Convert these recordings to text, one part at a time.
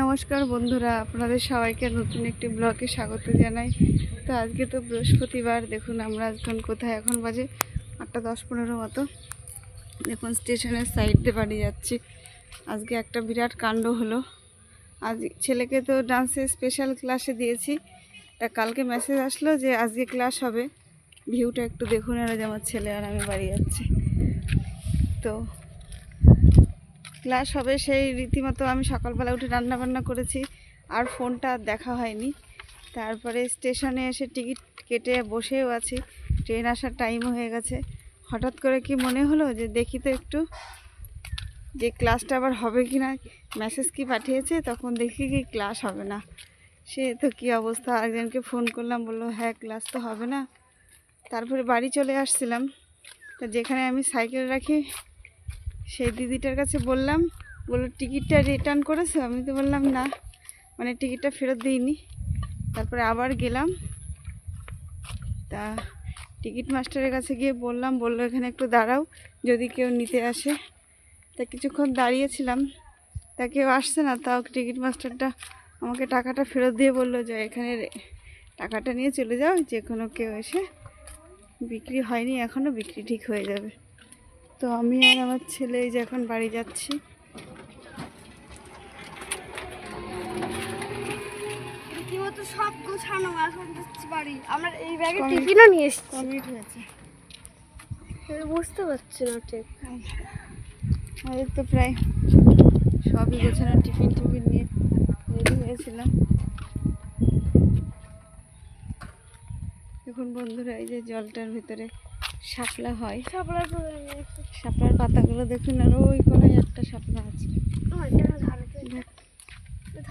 নমস্কার বন্ধুরা, আপনাদের সবাইকে নতুন একটি ব্লগে স্বাগত জানাই। তো আজকে তো বৃহস্পতিবার, দেখুন আমরা এখন কোথায়, এখন বাজে আটটা দশ পনেরো মতো। দেখুন স্টেশনের সাইড দিয়ে বাড়ি যাচ্ছি। আজকে একটা বিরাট কাণ্ড হলো। আজ ছেলেকে তো ডান্সের স্পেশাল ক্লাসে দিয়েছি। তা কালকে মেসেজ আসলো যে আজকে ক্লাস হবে। ভিউটা একটু দেখুন আর আমার ছেলে আর আমি বাড়ি যাচ্ছি। তো ক্লাস হবে সেই রীতিমতো আমি সকালবেলা উঠে রান্না বান্না করেছি, আর ফোনটা দেখা হয়নি। তারপরে স্টেশনে এসে টিকিট কেটে বসেও আছি, ট্রেন আসার টাইমও হয়ে গেছে। হঠাৎ করে কি মনে হলো যে দেখি তো একটু যে ক্লাসটা আবার হবে কি না, মেসেজ কি পাঠিয়েছে? তখন দেখি কি ক্লাস হবে না। সে তো কী অবস্থা? একজনকে ফোন করলাম, বলল হ্যাঁ ক্লাস তো হবে না। তারপরে বাড়ি চলে আসছিলাম। তো যেখানে আমি সাইকেল রাখি সেই দিদিটার কাছে বললাম, বলল, টিকিটটা রিটার্ন করেছ? আমি তো বললাম, না। মানে টিকিটটা ফেরত দিইনি। তারপরে আবার গেলাম। তা টিকিট মাস্টারের কাছে গিয়ে বললাম, বলল, এখানে একটু দাঁড়াও, যদি কেউ নিতে আসে। তা কিছুক্ষণ দাঁড়িয়েছিলাম। তা কেউ আসছে না, তাও টিকিট মাস্টারটা আমাকে টাকাটা ফেরত দিয়ে বলল যে, এখানে টাকাটা নিয়ে চলে যাও যে কোনো কেউ এসে বিক্রি হয়নি এখনও বিক্রি ঠিক হয়ে যাবে। তো আমি আর আমার ছেলে এই যে এখন বাড়ি যাচ্ছি। রীতিমতো সব গোছানো এখন যাচ্ছি বাড়ি। আমরা এই ব্যাগে টিফিনও নিয়ে এসেছি। কমপ্লিট হয়েছে আমি বুঝতে পারছি না ঠিক। আমাদের তো প্রায় সবই গোছানো টিফিন টিফিন নিয়ে রেডি হয়েছিলাম। এখন বন্ধুরা এই যে জলটার ভিতরে শাপলা হয়। শাপলার পাতাগুলো দেখুন আর ওই কোনায় একটা শাপলা আছে।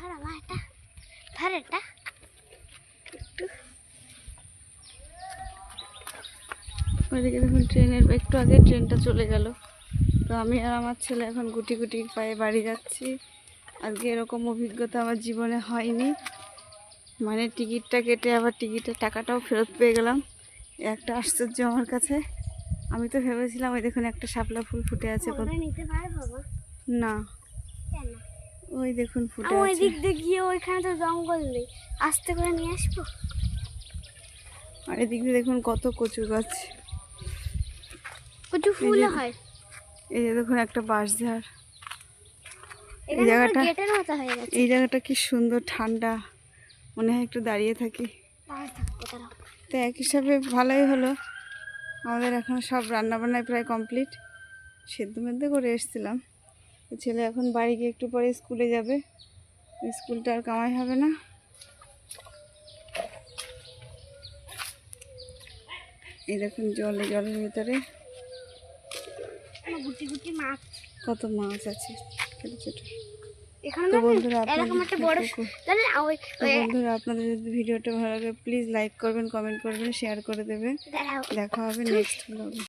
ধরে এটা। ধর এটা। ওইদিকে দেখুন ট্রেনের একটু আগে ট্রেনটা চলে গেল। তো আমি আর আমার ছেলে এখন গুটি গুটি পায়ে বাড়ি যাচ্ছি। আজকে এরকম অভিজ্ঞতা আমার জীবনে হয়নি। মানে টিকিটটা কেটে আবার টিকিটের টাকাটাও ফেরত পেয়ে গেলাম। একটা আশ্চর্য আমার কাছে। আমি তো ভেবেছিলাম ওই দেখুন একটা শাপলা ফুল ফুটে আছে না। ওই দেখুন ফুটে ওই দিক দিয়ে গিয়ে ওইখানে তো জঙ্গল নেই। আস্তে করে নিয়ে আসব? আর এদিক দিয়ে দেখুন কত কচু গাছ। কচু ফুল হয়? এই যে দেখুন একটা বাঁশঝাড়। এই জায়গাটা- গেটের মতো হয়ে গেছে। এই জায়গাটা কি সুন্দর ঠান্ডা। মনে হয় একটু দাঁড়িয়ে থাকি। পাশ থাকব তো এক হিসাবে ভালোই হলো। আমাদের এখন সব রান্নাবান্নায় প্রায় কমপ্লিট। সেদ্ধ মেদ্ধ করে এসেছিলাম। ছেলে এখন বাড়ি গিয়ে একটু পরে স্কুলে যাবে। স্কুলটা আর কামাই হবে না। এই দেখুন জলে জলের ভিতরে কত মাছ আছে ছোটো ছোটো। তো বন্ধুরা বন্ধুরা আপনাদের যদি ভিডিওটা ভালো লাগে প্লিজ লাইক করবেন কমেন্ট করবেন শেয়ার করে দেবেন। দেখা হবে নেক্সট ব্লগে